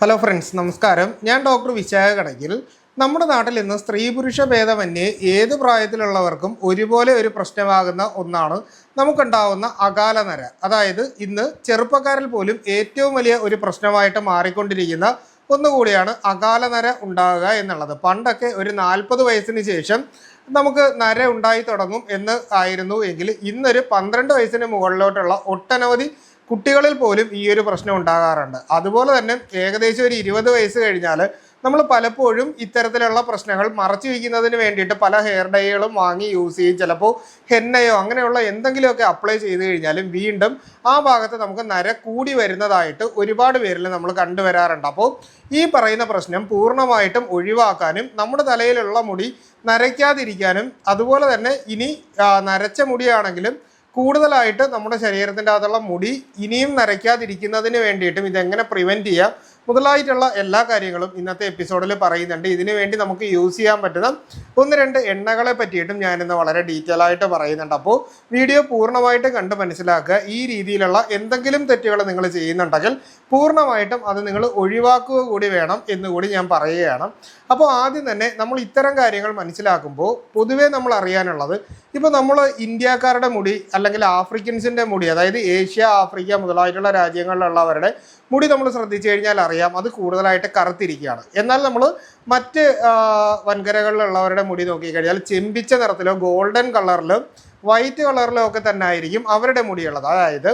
Hello friends നമസ്കാരം. ഞാൻ doctor Vishakha കടകിൽ നമ്മുടെ നാട്ടിൽ ഇന്ന് സ്ത്രീ പുരുഷ ഭേദമന്യേ ഏത് പ്രായത്തിലുള്ളവർക്കും ഒരുപോലെ ഒരു പ്രശ്നമാകുന്ന ഒന്നാണ് നമുക്കുണ്ടാവുന്ന അകാല നര. അതായത് ഇന്ന് ചെറുപ്പക്കാരിൽ പോലും ഏറ്റവും വലിയ ഒരു പ്രശ്നമായിട്ട് മാറിക്കൊണ്ടിരിക്കുന്ന ഒന്നുകൂടിയാണ് അകാല നര ഉണ്ടാകുക എന്നുള്ളത്. പണ്ടൊക്കെ ഒരു നാൽപ്പത് വയസ്സിന് ശേഷം നമുക്ക് നര ഉണ്ടായി തുടങ്ങും എന്ന് ആയിരുന്നു എങ്കിൽ ഇന്നൊരു പന്ത്രണ്ട് വയസ്സിന് മുകളിലോട്ടുള്ള ഒട്ടനവധി കുട്ടികളിൽ പോലും ഈ ഒരു പ്രശ്നം ഉണ്ടാകാറുണ്ട്. അതുപോലെ തന്നെ ഏകദേശം ഒരു ഇരുപത് വയസ്സ് കഴിഞ്ഞാൽ നമ്മൾ പലപ്പോഴും ഇത്തരത്തിലുള്ള പ്രശ്നങ്ങൾ മറച്ചു വയ്ക്കുന്നതിന് വേണ്ടിയിട്ട് പല ഹെയർ ഡൈകളും വാങ്ങി യൂസ് ചെയ്യും. ചിലപ്പോൾ ഹെന്നയോ അങ്ങനെയുള്ള എന്തെങ്കിലുമൊക്കെ അപ്ലൈ ചെയ്ത് കഴിഞ്ഞാലും വീണ്ടും ആ ഭാഗത്ത് നമുക്ക് നര കൂടി വരുന്നതായിട്ട് ഒരുപാട് പേരിൽ നമ്മൾ കണ്ടുവരാറുണ്ട്. അപ്പോൾ ഈ പറയുന്ന പ്രശ്നം പൂർണമായിട്ടും ഒഴിവാക്കാനും നമ്മുടെ തലയിലുള്ള മുടി നരയ്ക്കാതിരിക്കാനും അതുപോലെ തന്നെ ഇനി നരച്ച മുടിയാണെങ്കിലും കൂടുതലായിട്ട് നമ്മുടെ ശരീരത്തിന്റെ അകത്തുള്ള മുടി ഇനിയും നരയ്ക്കാതിരിക്കുന്നതിന് വേണ്ടിയിട്ടും ഇതെങ്ങനെ പ്രിവെന്റ് ചെയ്യാം? മുതലായിട്ടുള്ള എല്ലാ കാര്യങ്ങളും ഇന്നത്തെ എപ്പിസോഡിൽ പറയുന്നുണ്ട്. ഇതിനു വേണ്ടി നമുക്ക് യൂസ് ചെയ്യാൻ പറ്റുന്ന ഒന്ന് രണ്ട് എണ്ണകളെ പറ്റിയിട്ടും ഞാനിന്ന് വളരെ ഡീറ്റെയിൽ ആയിട്ട് പറയുന്നുണ്ട്. അപ്പോൾ വീഡിയോ പൂർണമായിട്ട് കണ്ട് മനസ്സിലാക്കുക. ഈ രീതിയിലുള്ള എന്തെങ്കിലും തെറ്റുകൾ നിങ്ങൾ ചെയ്യുന്നുണ്ടെങ്കിൽ പൂർണമായിട്ടും അത് നിങ്ങൾ ഒഴിവാക്കുക കൂടി വേണം എന്നുകൂടി ഞാൻ പറയുകയാണ്. അപ്പോൾ ആദ്യം തന്നെ നമ്മൾ ഇത്തരം കാര്യങ്ങൾ മനസ്സിലാക്കുമ്പോൾ പൊതുവേ നമ്മൾ അറിയാനുള്ളത് ഇപ്പോൾ നമ്മൾ ഇന്ത്യക്കാരുടെ മുടി അല്ലെങ്കിൽ ആഫ്രിക്കൻസിന്റെ മുടി അതായത് ഏഷ്യ ആഫ്രിക്ക മുതലായിട്ടുള്ള രാജ്യങ്ങളിലുള്ളവരുടെ മുടി നമ്മൾ ശ്രദ്ധിച്ചു കഴിഞ്ഞാൽ അറിയാം അത് കൂടുതലായിട്ട് കറുത്തിരിക്കുകയാണ്. എന്നാൽ നമ്മൾ മറ്റ് വൻകരകളിലുള്ളവരുടെ മുടി നോക്കിക്കഴിഞ്ഞാൽ ചെമ്പിച്ച നിറത്തിലോ ഗോൾഡൻ കളറിലും വൈറ്റ് കളറിലോ ഒക്കെ തന്നെ ആയിരിക്കും അവരുടെ മുടിയുള്ളത്. അതായത്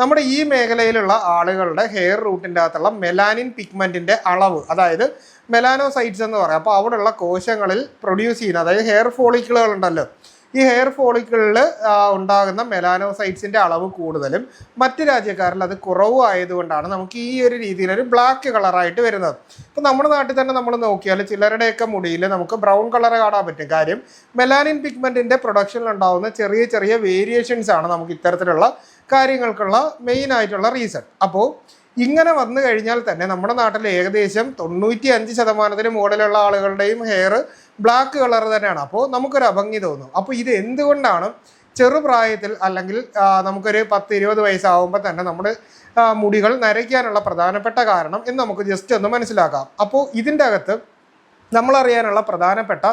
നമ്മുടെ ഈ മേഖലയിലുള്ള ആളുകളുടെ ഹെയർ റൂട്ടിന്റെ അകത്തുള്ള മെലാനിൻ പിഗ്മെന്റിന്റെ അളവ്. അതായത് മെലാനോസൈറ്റ്സ് എന്ന് പറയാം. അപ്പോൾ അവിടെയുള്ള കോശങ്ങളിൽ പ്രൊഡ്യൂസ് ചെയ്യുന്ന അതായത് ഹെയർ ഫോളിക്കിളുകൾ ഉണ്ടല്ലോ ഈ ഹെയർ ഫോളിക്കിളിൽ ഉണ്ടാകുന്ന മെലാനോസൈറ്റ്സിന്റെ അളവ് കൂടുതലും മറ്റ് രാജ്യക്കാരിൽ അത് കുറവും ആയതുകൊണ്ടാണ് നമുക്ക് ഈ ഒരു രീതിയിലൊരു ബ്ലാക്ക് കളറായിട്ട് വരുന്നത്. ഇപ്പം നമ്മുടെ നാട്ടിൽ തന്നെ നമ്മൾ നോക്കിയാൽ ചിലരുടെയൊക്കെ മുടിയിൽ നമുക്ക് ബ്രൗൺ കളർ കാണാൻ പറ്റും. കാര്യം മെലാനിൻ പിഗ്മെന്റിന്റെ പ്രൊഡക്ഷനിൽ ഉണ്ടാകുന്ന ചെറിയ ചെറിയ വേരിയേഷൻസ് ആണ് നമുക്ക് ഇത്തരത്തിലുള്ള കാര്യങ്ങൾക്കുള്ള മെയിൻ ആയിട്ടുള്ള റീസൺ അപ്പോൾ ഇങ്ങനെ വന്നു കഴിഞ്ഞാൽ തന്നെ നമ്മുടെ നാട്ടിൽ ഏകദേശം തൊണ്ണൂറ്റി അഞ്ച് ശതമാനത്തിന് മുകളിലുള്ള ആളുകളുടെയും ഹെയർ ബ്ലാക്ക് കളർ തന്നെയാണ്. അപ്പോൾ നമുക്കൊരു അഭംഗി തോന്നും. അപ്പോൾ ഇത് എന്തുകൊണ്ടാണ് ചെറുപ്രായത്തിൽ അല്ലെങ്കിൽ നമുക്കൊരു പത്ത് ഇരുപത് വയസ്സാവുമ്പോൾ തന്നെ നമ്മുടെ മുടികൾ നരയ്ക്കാനുള്ള പ്രധാനപ്പെട്ട കാരണം എന്ന് നമുക്ക് ജസ്റ്റ് ഒന്ന് മനസ്സിലാക്കാം. അപ്പോൾ ഇതിന്റെ അകത്ത് നമ്മളറിയാനുള്ള പ്രധാനപ്പെട്ട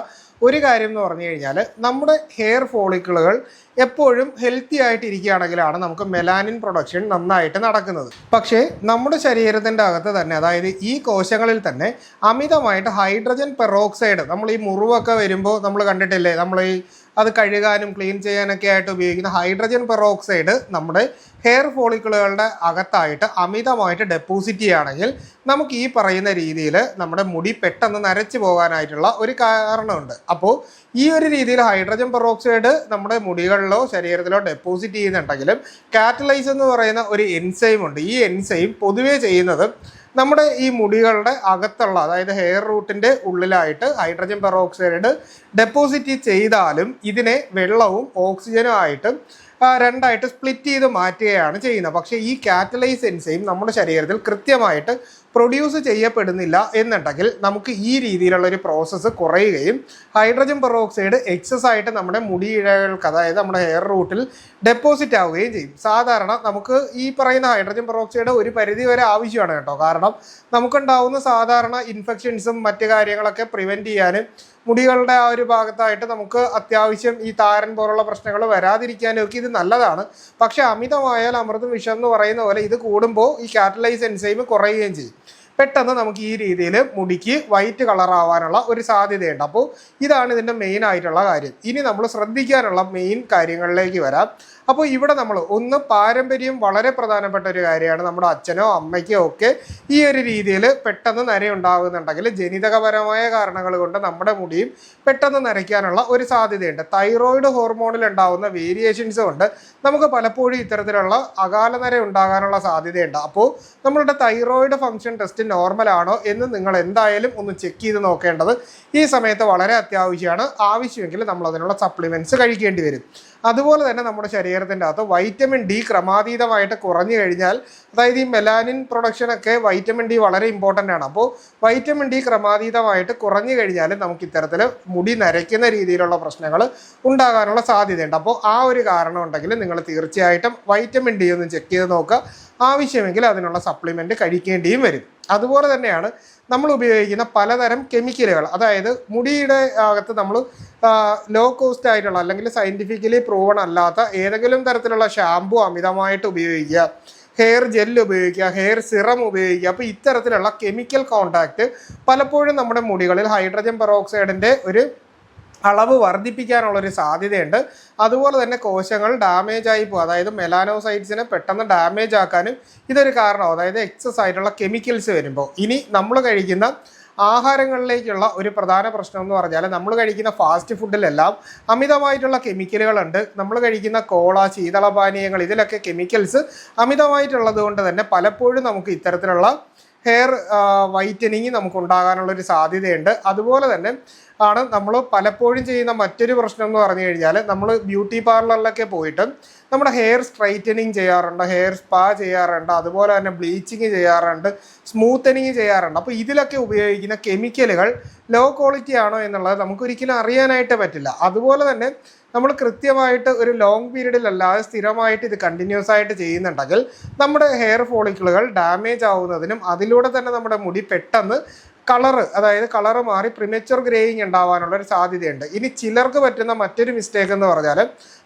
ഒരു കാര്യം എന്ന് പറഞ്ഞു കഴിഞ്ഞാൽ നമ്മുടെ ഹെയർ ഫോളിക്കിളുകൾ എപ്പോഴും ഹെൽത്തി ആയിട്ട് ഇരിക്കുകയാണെങ്കിലാണ് നമുക്ക് മെലാനിൻ പ്രൊഡക്ഷൻ നന്നായിട്ട് നടക്കുന്നത്. പക്ഷേ നമ്മുടെ ശരീരത്തിന്റെ അകത്ത് തന്നെ അതായത് ഈ കോശങ്ങളിൽ തന്നെ അമിതമായിട്ട് ഹൈഡ്രജൻ പെറോക്സൈഡ് നമ്മൾ ഈ മുറിവൊക്കെ വരുമ്പോൾ നമ്മൾ കണ്ടിട്ടില്ലേ? നമ്മൾ ഈ അത് കഴുകാനും ക്ലീൻ ചെയ്യാനൊക്കെ ആയിട്ട് ഉപയോഗിക്കുന്ന ഹൈഡ്രജൻ പെറോക്സൈഡ് നമ്മുടെ ഹെയർ ഫോളിക്കിളുകളുടെ അകത്തായിട്ട് അമിതമായിട്ട് ഡെപ്പോസിറ്റ് ചെയ്യുകയാണെങ്കിൽ നമുക്ക് ഈ പറയുന്ന രീതിയിൽ നമ്മുടെ മുടി പെട്ടെന്ന് നരച്ചു പോകാനായിട്ടുള്ള ഒരു കാരണമുണ്ട്. അപ്പോൾ ഈ ഒരു രീതിയിൽ ഹൈഡ്രജൻ പെറോക്സൈഡ് നമ്മുടെ മുടികളിലോ ശരീരത്തിലോ ഡെപ്പോസിറ്റ് ചെയ്യുന്നുണ്ടെങ്കിലും കാറ്റലൈസ് എന്ന് പറയുന്ന ഒരു എൻസൈം ഉണ്ട്. ഈ എൻസൈം പൊതുവേ ചെയ്യുന്നത് നമ്മുടെ ഈ മുടികളുടെ അകത്തുള്ള അതായത് ഹെയർ റൂട്ടിന്റെ ഉള്ളിലായിട്ട് ഹൈഡ്രജൻ പെറോക്സൈഡ് ഡെപ്പോസിറ്റ് ചെയ്താലും ഇതിനെ വെള്ളവും ഓക്സിജനും ആയിട്ട് രണ്ടായിട്ട് സ്പ്ലിറ്റ് ചെയ്ത് മാറ്റുകയാണ് ചെയ്യുന്നത്. പക്ഷേ ഈ കാറ്റലൈസ് എൻസൈം നമ്മുടെ ശരീരത്തിൽ കൃത്യമായിട്ട് പ്രൊഡ്യൂസ് ചെയ്യപ്പെടുന്നില്ല എന്നുണ്ടെങ്കിൽ നമുക്ക് ഈ രീതിയിലുള്ള ഒരു പ്രോസസ്സ് കുറയുകയും ഹൈഡ്രജൻ പെറോക്സൈഡ് എക്സസ് ആയിട്ട് നമ്മുടെ മുടിയിഴകൾക്ക് അതായത് നമ്മുടെ ഹെയർ റൂട്ടിൽ ഡെപ്പോസിറ്റ് ആവുകയും ചെയ്യും. സാധാരണ നമുക്ക് ഈ പറയുന്ന ഹൈഡ്രജൻ പെറോക്സൈഡ് ഒരു പരിധി വരെ ആവശ്യമാണ് കേട്ടോ. കാരണം നമുക്കുണ്ടാവുന്ന സാധാരണ ഇൻഫെക്ഷൻസും മറ്റ് കാര്യങ്ങളൊക്കെ പ്രിവെന്റ് ചെയ്യാനും മുടികളുടെ ആ ഒരു ഭാഗത്തായിട്ട് നമുക്ക് അത്യാവശ്യം ഈ താരൻ പോലുള്ള പ്രശ്നങ്ങൾ വരാതിരിക്കാനും ഒക്കെ ഇത് നല്ലതാണ്. പക്ഷേ അമിതമായാൽ അമൃതം വിഷം എന്ന് പറയുന്ന പോലെ ഇത് കൂടുമ്പോൾ ഈ കാറ്റലൈസ് എൻസൈം കുറയുകയും ചെയ്യും. പെട്ടെന്ന് നമുക്ക് ഈ രീതിയിൽ മുടിക്ക് വൈറ്റ് കളർ ആവാനുള്ള ഒരു സാധ്യതയുണ്ട്. അപ്പോൾ ഇതാണ് ഇതിന്റെ മെയിൻ ആയിട്ടുള്ള കാര്യം. ഇനി നമ്മൾ ശ്രദ്ധിക്കാനുള്ള മെയിൻ കാര്യങ്ങളിലേക്ക് വരാം. അപ്പോൾ ഇവിടെ നമ്മൾ ഒന്ന് പാരമ്പര്യം വളരെ പ്രധാനപ്പെട്ട ഒരു കാര്യമാണ്. നമ്മുടെ അച്ഛനോ അമ്മയ്ക്കോ ഒക്കെ ഈ ഒരു രീതിയിൽ പെട്ടെന്ന് നര ഉണ്ടാകുന്നുണ്ടെങ്കിൽ ജനിതകപരമായ കാരണങ്ങൾ കൊണ്ട് നമ്മുടെ മുടിയും പെട്ടെന്ന് നരയ്ക്കാനുള്ള ഒരു സാധ്യതയുണ്ട്. തൈറോയിഡ് ഹോർമോണിൽ ഉണ്ടാകുന്ന വേരിയേഷൻസ് കൊണ്ട് നമുക്ക് പലപ്പോഴും ഇത്തരത്തിലുള്ള അകാല നര ഉണ്ടാകാനുള്ള സാധ്യതയുണ്ട്. അപ്പോൾ നമ്മളുടെ തൈറോയിഡ് ഫംഗ്ഷൻ ടെസ്റ്റ് നോർമൽ ആണോ എന്ന് നിങ്ങൾ എന്തായാലും ഒന്ന് ചെക്ക് ചെയ്ത് നോക്കേണ്ടത്. ഈ സമയത്ത് വളരെ അത്യാവശ്യമാണ്. ആവശ്യമെങ്കിൽ നമ്മൾ അതിനുള്ള സപ്ലിമെന്റ്സ് കഴിക്കേണ്ടി വരും. അതുപോലെ തന്നെ നമ്മുടെ ശരീരത്തിന്റെ അകത്ത് വൈറ്റമിൻ ഡി ക്രമാതീതമായിട്ട് കുറഞ്ഞു കഴിഞ്ഞാൽ അതായത് ഈ മെലാനിൻ പ്രൊഡക്ഷനൊക്കെ വൈറ്റമിൻ ഡി വളരെ ഇമ്പോർട്ടന്റ് ആണ്. അപ്പോൾ വൈറ്റമിൻ ഡി ക്രമാതീതമായിട്ട് കുറഞ്ഞു കഴിഞ്ഞാൽ നമുക്ക് ഇത്തരത്തിൽ മുടി നരയ്ക്കുന്ന രീതിയിലുള്ള പ്രശ്നങ്ങൾ ഉണ്ടാകാനുള്ള സാധ്യതയുണ്ട്. അപ്പോൾ ആ ഒരു കാരണം ഉണ്ടെങ്കിൽ നിങ്ങൾ തീർച്ചയായിട്ടും വൈറ്റമിൻ ഡി ഒന്ന് ചെക്ക് ചെയ്ത് നോക്കുക. ആവശ്യമെങ്കിൽ അതിനുള്ള സപ്ലിമെന്റ് കഴിക്കേണ്ടിയും വരും. അതുപോലെ തന്നെയാണ് നമ്മൾ ഉപയോഗിക്കുന്ന പലതരം കെമിക്കലുകൾ. അതായത് മുടിയുടെ അകത്ത് നമ്മൾ ലോ കോസ്റ്റ് ആയിട്ടുള്ള അല്ലെങ്കിൽ സയന്റിഫിക്കലി പ്രൂവൺ അല്ലാത്ത ഏതെങ്കിലും തരത്തിലുള്ള ഷാമ്പു അമിതമായിട്ട് ഉപയോഗിക്കുക ഹെയർ ജെൽ ഉപയോഗിക്കുക ഹെയർ സിറം ഉപയോഗിക്കുക. അപ്പോൾ ഇത്തരത്തിലുള്ള കെമിക്കൽ കോണ്ടാക്റ്റ് പലപ്പോഴും നമ്മുടെ മുടികളിൽ ഹൈഡ്രജൻ പെറോക്സൈഡിന്റെ ഒരു അളവ് വർദ്ധിപ്പിക്കാനുള്ള ഒരു സാധ്യതയുണ്ട്. അതുപോലെ തന്നെ കോശങ്ങൾ ഡാമേജ് ആയി പോകും. അതായത് മെലാനോസൈറ്റ്സിനെ പെട്ടെന്ന് ഡാമേജ് ആക്കാനും ഇതൊരു കാരണമാവും. അതായത് എക്സസ് ആയിട്ടുള്ള കെമിക്കൽസ് വരുമ്പോൾ ഇനി നമ്മൾ കഴിക്കുന്ന ആഹാരങ്ങളിലേക്കുള്ള ഒരു പ്രധാന പ്രശ്നം എന്ന് പറഞ്ഞാൽ നമ്മൾ കഴിക്കുന്ന ഫാസ്റ്റ് ഫുഡിലെല്ലാം അമിതമായിട്ടുള്ള കെമിക്കലുകളുണ്ട് നമ്മൾ കഴിക്കുന്ന കോള ശീതളപാനീയങ്ങൾ ഇതിലൊക്കെ കെമിക്കൽസ് അമിതമായിട്ടുള്ളത് കൊണ്ട് തന്നെ പലപ്പോഴും നമുക്ക് ഇത്തരത്തിലുള്ള ഹെയർ വൈറ്റനിങ് നമുക്ക് ഉണ്ടാകാനുള്ള ഒരു സാധ്യതയുണ്ട്. അതുപോലെ തന്നെ ആണ് നമ്മൾ പലപ്പോഴും ചെയ്യുന്ന മറ്റൊരു പ്രശ്നം എന്ന് പറഞ്ഞു കഴിഞ്ഞാൽ നമ്മൾ ബ്യൂട്ടി പാർലറിലൊക്കെ പോയിട്ട് നമ്മുടെ ഹെയർ സ്ട്രൈറ്റനിങ് ചെയ്യാറുണ്ട് ഹെയർ സ്പാ ചെയ്യാറുണ്ട് അതുപോലെ തന്നെ ബ്ലീച്ചിങ് ചെയ്യാറുണ്ട് സ്മൂത്തനിങ് ചെയ്യാറുണ്ട്. അപ്പോൾ ഇതിലൊക്കെ ഉപയോഗിക്കുന്ന കെമിക്കലുകൾ ലോ ക്വാളിറ്റി ആണോ എന്നുള്ളത് നമുക്ക് ഒരിക്കലും അറിയാനായിട്ട് പറ്റില്ല. അതുപോലെ തന്നെ നമ്മൾ കൃത്യമായിട്ട് ഒരു ലോങ് പീരീഡിലല്ലാതെ സ്ഥിരമായിട്ട് ഇത് കണ്ടിന്യൂസ് ആയിട്ട് ചെയ്യുന്നുണ്ടെങ്കിൽ നമ്മുടെ ഹെയർ ഫോളിക്കിളുകൾ ഡാമേജ് ആവുന്നതിനും അതിലൂടെ തന്നെ നമ്മുടെ മുടി പെട്ടെന്ന് കളറ് അതായത് കളറ് മാറി പ്രിമേച്ചർ ഗ്രേയിങ് ഉണ്ടാവാനുള്ള ഒരു സാധ്യതയുണ്ട്. ഇനി ചിലർക്ക് പറ്റുന്ന മറ്റൊരു മിസ്റ്റേക്ക് എന്ന് പറഞ്ഞാൽ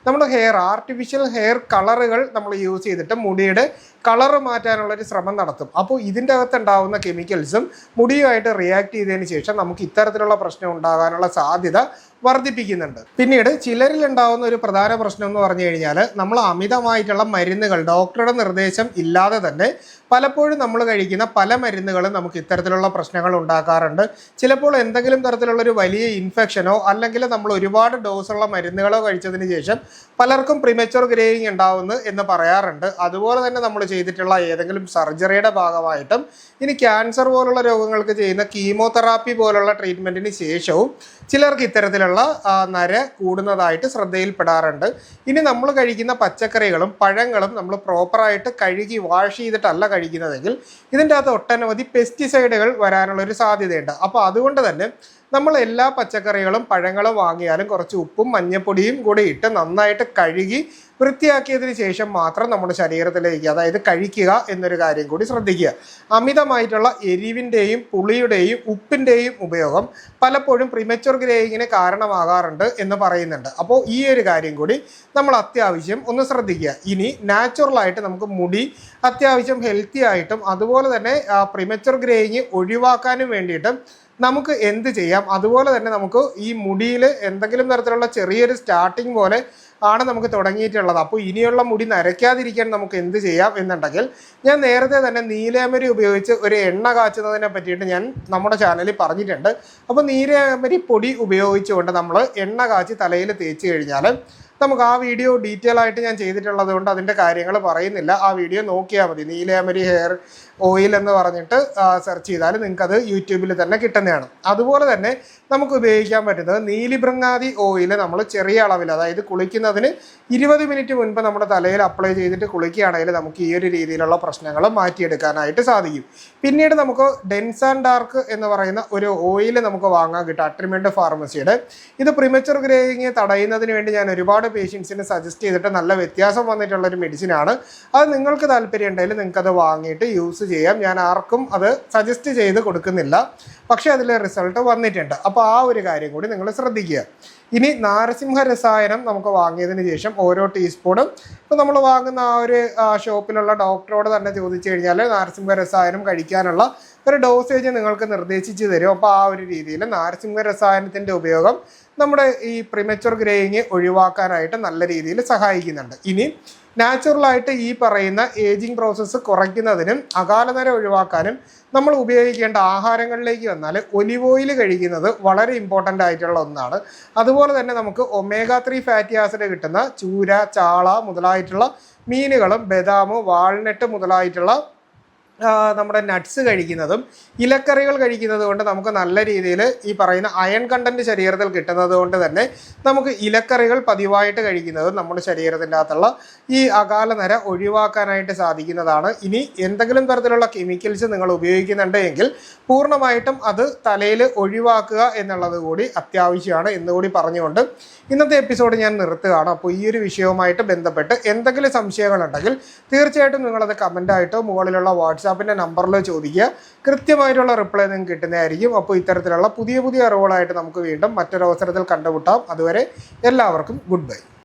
നമ്മൾ ഹെയർ ആർട്ടിഫിഷ്യൽ ഹെയർ കളറുകൾ നമ്മൾ യൂസ് ചെയ്തിട്ട് മുടിയുടെ കളറ് മാറ്റാനുള്ളൊരു ശ്രമം നടത്തും. അപ്പോൾ ഇതിന്റെ അകത്ത് ഉണ്ടാകുന്ന കെമിക്കൽസും മുടിയുമായിട്ട് റിയാക്ട് ചെയ്തതിന് ശേഷം നമുക്ക് ഇത്തരത്തിലുള്ള പ്രശ്നം ഉണ്ടാകാനുള്ള സാധ്യത വർദ്ധിപ്പിക്കുന്നുണ്ട്. പിന്നീട് ചിലരിൽ ഉണ്ടാകുന്ന ഒരു പ്രധാന പ്രശ്നം എന്ന് പറഞ്ഞു കഴിഞ്ഞാൽ നമ്മൾ അമിതമായിട്ടുള്ള മരുന്നുകൾ ഡോക്ടറുടെ നിർദ്ദേശം ഇല്ലാതെ തന്നെ പലപ്പോഴും നമ്മൾ കഴിക്കുന്ന പല മരുന്നുകളും നമുക്ക് ഇത്തരത്തിലുള്ള പ്രശ്നങ്ങൾ ഉണ്ടാക്കാറുണ്ട്. ചിലപ്പോൾ എന്തെങ്കിലും തരത്തിലുള്ള ഒരു വലിയ ഇൻഫെക്ഷനോ അല്ലെങ്കിൽ നമ്മൾ ഒരുപാട് ഡോസുള്ള മരുന്നുകളോ കഴിച്ചതിന് ശേഷം പലർക്കും പ്രിമച്ചുവർ ഗ്രേയിങ് ഉണ്ടാവുന്നു എന്ന് പറയാറുണ്ട്. അതുപോലെ തന്നെ നമ്മൾ ചെയ്തിട്ടുള്ള ഏതെങ്കിലും സർജറിയുടെ ഭാഗമായിട്ടും ഇനി ക്യാൻസർ പോലുള്ള രോഗങ്ങൾക്ക് ചെയ്യുന്ന കീമോതെറാപ്പി പോലുള്ള ട്രീറ്റ്മെന്റിന് ശേഷവും ചിലർക്ക് ഇത്തരത്തിലുള്ള ആ, നര കൂടുന്നതായിട്ട് ശ്രദ്ധയിൽപ്പെടാറുണ്ട്. ഇനി നമ്മൾ കഴിക്കുന്ന പച്ചക്കറികളും പഴങ്ങളും നമ്മൾ പ്രോപ്പറായിട്ട് കഴുകി വാഷ് ചെയ്തിട്ടല്ല കഴിക്കുന്നതെങ്കിൽ ഇതിന്റെ അകത്ത് ഒട്ടനവധി പെസ്റ്റിസൈഡുകൾ വരാനുള്ള ഒരു സാധ്യതയുണ്ട്. അപ്പോൾ അതുകൊണ്ട് തന്നെ നമ്മൾ എല്ലാ പച്ചക്കറികളും പഴങ്ങളും വാങ്ങിയാലും കുറച്ച് ഉപ്പും മഞ്ഞപ്പൊടിയും കൂടി ഇട്ട് നന്നായിട്ട് കഴുകി വൃത്തിയാക്കിയതിന് ശേഷം മാത്രം നമ്മുടെ ശരീരത്തിലേക്ക് അതായത് കഴിക്കുക എന്നൊരു കാര്യം കൂടി ശ്രദ്ധിക്കുക. അമിതമായിട്ടുള്ള എരിവിന്റെയും പുളിയുടെയും ഉപ്പിന്റെയും ഉപയോഗം പലപ്പോഴും പ്രിമച്വർ ഗ്രേയിങ്ങിന് കാരണമാകാറുണ്ട് എന്ന് പറയുന്നുണ്ട്. അപ്പോൾ ഈ ഒരു കാര്യം കൂടി നമ്മൾ അത്യാവശ്യം ഒന്ന് ശ്രദ്ധിക്കുക. ഇനി നാച്ചുറലായിട്ട് നമുക്ക് മുടി അത്യാവശ്യം ഹെൽത്തി ആയിട്ടും അതുപോലെ തന്നെ പ്രിമച്വർ ഗ്രേയിങ് ഒഴിവാക്കാനും വേണ്ടിയിട്ടും നമുക്ക് എന്ത് ചെയ്യാം? അതുപോലെ തന്നെ നമുക്ക് ഈ മുടിയിൽ എന്തെങ്കിലും തരത്തിലുള്ള ചെറിയൊരു സ്റ്റാർട്ടിങ് പോലെ ആണ് നമുക്ക് തുടങ്ങിയിട്ടുള്ളത്. അപ്പോൾ ഇനിയുള്ള മുടി നരയ്ക്കാതിരിക്കാൻ നമുക്ക് എന്ത് ചെയ്യാം എന്നുണ്ടെങ്കിൽ ഞാൻ നേരത്തെ തന്നെ നീലയമരി ഉപയോഗിച്ച് ഒരു എണ്ണ കാച്ചുന്നതിനെ പറ്റിയിട്ട് ഞാൻ നമ്മുടെ ചാനലിൽ പറഞ്ഞിട്ടുണ്ട്. അപ്പോൾ നീലയമരി പൊടി ഉപയോഗിച്ചുകൊണ്ട് നമ്മൾ എണ്ണ കാച്ചി തലയിൽ തേച്ച് കഴിഞ്ഞാൽ നമുക്ക് ആ വീഡിയോ ഡീറ്റെയിൽ ആയിട്ട് ഞാൻ ചെയ്തിട്ടുള്ളത് കൊണ്ട് അതിന്റെ കാര്യങ്ങൾ പറയുന്നില്ല. ആ വീഡിയോ നോക്കിയാൽ മതി. നീലയമരി ഹെയർ ഓയിൽ എന്ന് പറഞ്ഞിട്ട് സെർച്ച് ചെയ്താൽ നിങ്ങൾക്ക് അത് യൂട്യൂബിൽ തന്നെ കിട്ടുന്നതാണ്. അതുപോലെ തന്നെ നമുക്ക് ഉപയോഗിക്കാൻ പറ്റുന്നത് നീലിഭൃങ്ങാതി ഓയിൽ നമ്മൾ ചെറിയ അളവിൽ അതായത് കുളിക്കുന്നതിന് ഇരുപത് മിനിറ്റ് മുൻപ് നമ്മുടെ തലയിൽ അപ്ലൈ ചെയ്തിട്ട് കുളിക്കുകയാണെങ്കിൽ നമുക്ക് ഈ ഒരു രീതിയിലുള്ള പ്രശ്നങ്ങൾ മാറ്റിയെടുക്കാനായിട്ട് സാധിക്കും. പിന്നീട് നമുക്ക് ഡെൻസ് ആൻഡ് ഡാർക്ക് എന്ന് പറയുന്ന ഒരു ഓയിൽ നമുക്ക് വാങ്ങാൻ കിട്ടും അട്രിമെന്റ് ഫാർമസിയുടെ ഇത് പ്രിമച്ചർ ഗ്രേയിങ് തടയുന്നതിന് വേണ്ടി ഞാൻ ഒരുപാട് പേഷ്യൻസിന് സജസ്റ്റ് ചെയ്തിട്ട് നല്ല വ്യത്യാസം വന്നിട്ടുള്ളൊരു മെഡിസിനാണ് അത് നിങ്ങൾക്ക് താല്പര്യം ഉണ്ടെങ്കിൽ നിങ്ങൾക്കത് വാങ്ങിയിട്ട് യൂസ് ചെയ്യാം. ഞാൻ ആർക്കും അത് സജസ്റ്റ് ചെയ്ത് കൊടുക്കുന്നില്ല. പക്ഷേ അതിൽ റിസൾട്ട് വന്നിട്ടുണ്ട്. അപ്പോൾ ആ ഒരു കാര്യം കൂടി നിങ്ങൾ ശ്രദ്ധിക്കുക. ഇനി നാരസിംഹ രസായനം നമുക്ക് വാങ്ങിയതിന് ശേഷം ഓരോ ടീസ്പൂണും ഇപ്പോൾ നമ്മൾ വാങ്ങുന്ന ആ ഒരു ഷോപ്പിലുള്ള ഡോക്ടറോട് തന്നെ ചോദിച്ചു കഴിഞ്ഞാൽ നാരസിംഹ രസായനം കഴിക്കാനുള്ള ഒരു ഡോസേജ് നിങ്ങൾക്ക് നിർദ്ദേശിച്ചു തരും. അപ്പോൾ ആ ഒരു രീതിയിൽ നാരസിംഹ രസായനത്തിന്റെ ഉപയോഗം നമ്മുടെ ഈ പ്രിമച്വർ ഗ്രേയിങ് ഒഴിവാക്കാനായിട്ട് നല്ല രീതിയിൽ സഹായിക്കുന്നുണ്ട്. ഇനി നാച്ചുറലായിട്ട് ഈ പറയുന്ന ഏജിങ് പ്രോസസ്സ് കുറയ്ക്കുന്നതിനും അകാലനര ഒഴിവാക്കാനും നമ്മൾ ഉപയോഗിക്കേണ്ട ആഹാരങ്ങളിലേക്ക് വന്നാൽ ഒലിവ് ഓയിൽ കഴിക്കുന്നത് വളരെ ഇമ്പോർട്ടന്റ് ആയിട്ടുള്ള ഒന്നാണ്. അതുപോലെ തന്നെ നമുക്ക് ഒമേഗ ത്രീ ഫാറ്റി ആസിഡ് കിട്ടുന്ന ചൂര ചാള മുതലായിട്ടുള്ള മീനുകളും ബദാം വാൾനട്ട് മുതലായിട്ടുള്ള നമ്മുടെ നട്ട്സ് കഴിക്കുന്നതും ഇലക്കറികൾ കഴിക്കുന്നത് കൊണ്ട് നമുക്ക് നല്ല രീതിയിൽ ഈ പറയുന്ന അയൺ കണ്ടന്റ് ശരീരത്തിൽ കിട്ടുന്നത് കൊണ്ട് തന്നെ നമുക്ക് ഇലക്കറികൾ പതിവായിട്ട് കഴിക്കുന്നതും നമ്മുടെ ശരീരത്തിന്റെ അകത്തുള്ള ഈ അകാല നര ഒഴിവാക്കാനായിട്ട് സാധിക്കുന്നതാണ്. ഇനി എന്തെങ്കിലും തരത്തിലുള്ള കെമിക്കൽസ് നിങ്ങൾ ഉപയോഗിക്കുന്നുണ്ട് എങ്കിൽ പൂർണമായിട്ടും അത് തലയിൽ ഒഴിവാക്കുക എന്നുള്ളത് കൂടി അത്യാവശ്യമാണ് എന്നുകൂടി പറഞ്ഞുകൊണ്ട് ഇന്നത്തെ എപ്പിസോഡ് ഞാൻ നിർത്തുകയാണ്. അപ്പോൾ ഈ ഒരു വിഷയവുമായിട്ട് ബന്ധപ്പെട്ട് എന്തെങ്കിലും സംശയങ്ങളുണ്ടെങ്കിൽ തീർച്ചയായിട്ടും നിങ്ങളത് കമന്റായിട്ടോ മുകളിലുള്ള വാട്സാപ്പ് വാട്സാപ്പിന്റെ നമ്പറിൽ ചോദിക്കുക. കൃത്യമായിട്ടുള്ള റിപ്ലൈ നിങ്ങൾക്ക് കിട്ടുന്നതായിരിക്കും. അപ്പോൾ ഇത്തരത്തിലുള്ള പുതിയ പുതിയ അറിവുകളായിട്ട് നമുക്ക് വീണ്ടും മറ്റൊരവസരത്തിൽ കണ്ടുമുട്ടാം. അതുവരെ എല്ലാവർക്കും ഗുഡ് ബൈ